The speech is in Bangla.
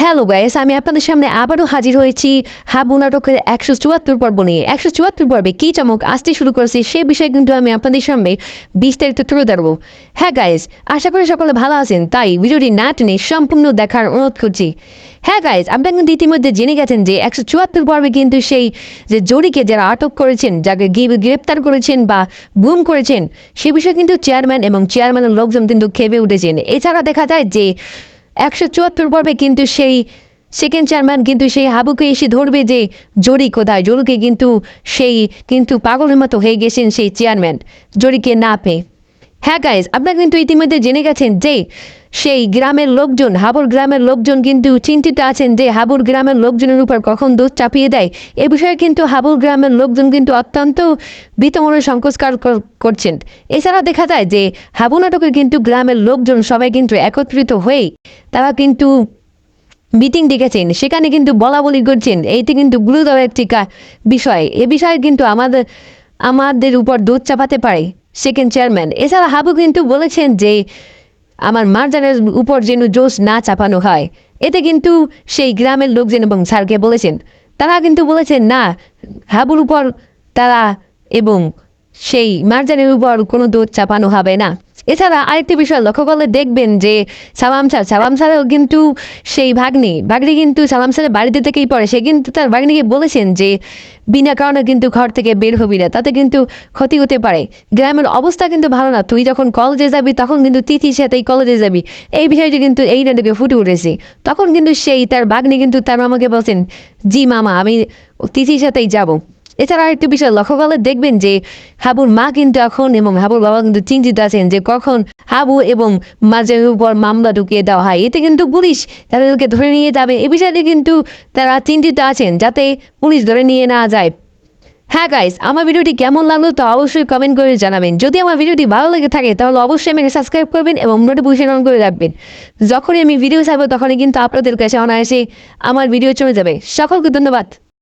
হ্যালো গাইস আমি আপনাদের সামনে আবারও হাজির হয়েছি হাবু নাটকের একশো চুয়াত্তর পর্ব নিয়ে। একশো চুয়াত্তর পর্বে কী চমক আসতে শুরু করেছে সে বিষয়ে কিন্তু আমি আপনাদের সামনে বিস্তারিত তুলে ধরবো। হ্যাঁ গাইস আশা করি সকলে ভালো আছেন, তাই ভিডিওটি না টেনে সম্পূর্ণ দেখার অনুরোধ করছি। হ্যাঁ গাইস আপনারা কিন্তু ইতিমধ্যে জেনে গেছেন যে একশো চুয়াত্তর পর্বে কিন্তু সেই যে জড়িকে যারা আটক করেছেন, যাকে গ্রেপ্তার করেছেন বা গুম করেছেন, সে বিষয়ে কিন্তু চেয়ারম্যান এবং চেয়ারম্যানের লোকজন কিন্তু খেপে উঠেছেন। এছাড়া দেখা যায় যে একশো চুয়াত্তর পর্বে কিন্তু সেই সেকেন্ড চেয়ারম্যান কিন্তু সেই হাবুকে এসে ধরবে যে জরি কোথায়? জরুকে কিন্তু সেই, কিন্তু পাগলের মতো হয়ে গেছেন সেই চেয়ারম্যান জরিকে না পেয়ে। হ্যাঁ গাইজ আপনারা কিন্তু ইতিমধ্যে জেনে গেছেন যে সেই গ্রামের লোকজন, হাবুর গ্রামের লোকজন কিন্তু চিন্তিত আছেন যে হাবুর গ্রামের লোকজনের উপর কখন দোষ চাপিয়ে দেয়। এ বিষয়ে কিন্তু হাবুর গ্রামের লোকজন কিন্তু অত্যন্ত বিতমনের সংস্কার করছেন। এছাড়া দেখা যায় যে হাবু নাটকের কিন্তু গ্রামের লোকজন সবাই কিন্তু একত্রিত হয়ে তারা কিন্তু মিটিং ডেকেছেন। সেখানে কিন্তু বলা বলি করছেন। এইটি কিন্তু গুরুতর একটি বিষয়। এ বিষয়ে কিন্তু আমাদের আমাদের উপর দুধ চাপাতে পারে। সেকেন্ড চেয়ারম্যান এছাড়া হাবু কিন্তু বলেছেন যে আমার মার্জানের উপর যেন জোশ না চাপানো হয়। এতে কিন্তু সেই গ্রামের লোকজন এবং স্যারকে বলেছেন। তারা কিন্তু বলেছেন, না, হাবুর উপর তারা এবং সেই মার্জানের উপর কোনো দোষ চাপানো হবে না। এছাড়া আরেকটি বিষয় লক্ষ্য করলে দেখবেন যে সালাম স্যার সালাম স্যারও কিন্তু সেই ভাগ্নি ভাগ্নি কিন্তু সালাম স্যারের বাড়িতে থেকেই পড়ে। সে কিন্তু তার ভাগ্নিকে বলেছেন যে বিনা কারণে কিন্তু ঘর থেকে বের হবি না, তাতে কিন্তু ক্ষতি হতে পারে। গ্রামের অবস্থা কিন্তু ভালো না, তুই যখন কলেজে যাবি তখন কিন্তু তিথির সাথেই কলেজে যাবি। এই বিষয়টি কিন্তু এই নাটকে ফুটে উঠেছে। তখন কিন্তু সেই তার ভাগ্নি কিন্তু তার মামাকে বলছেন, জি মামা, আমি তিথির সাথেই যাব। এছাড়া আরেকটি বিষয় লক্ষ্য করলে দেখবেন যে হাবুর মা কিন্তু এখন এবং হাবুর বাবা কিন্তু চিন্তিত আছেন যে কখন হাবু এবং মাঝের উপর মামলা ঢুকিয়ে দেওয়া হয়। এতে কিন্তু পুলিশ তাদেরকে ধরে নিয়ে যাবে। এ বিষয়টি কিন্তু তারা চিন্তিত আছেন যাতে পুলিশ ধরে নিয়ে না যায়। হ্যাঁ গাইস আমার ভিডিওটি কেমন লাগল তো অবশ্যই কমেন্ট করে জানাবেন। যদি আমার ভিডিওটি ভালো লেগে থাকে তাহলে অবশ্যই আমাকে সাবস্ক্রাইব করবেন এবং নোটিফিকেশন অন করে রাখবেন। যখনই আমি ভিডিও ছাড়বো তখনই কিন্তু আপনাদের কাছে অনায়াসে আমার ভিডিও চলে যাবে। সকলকে ধন্যবাদ।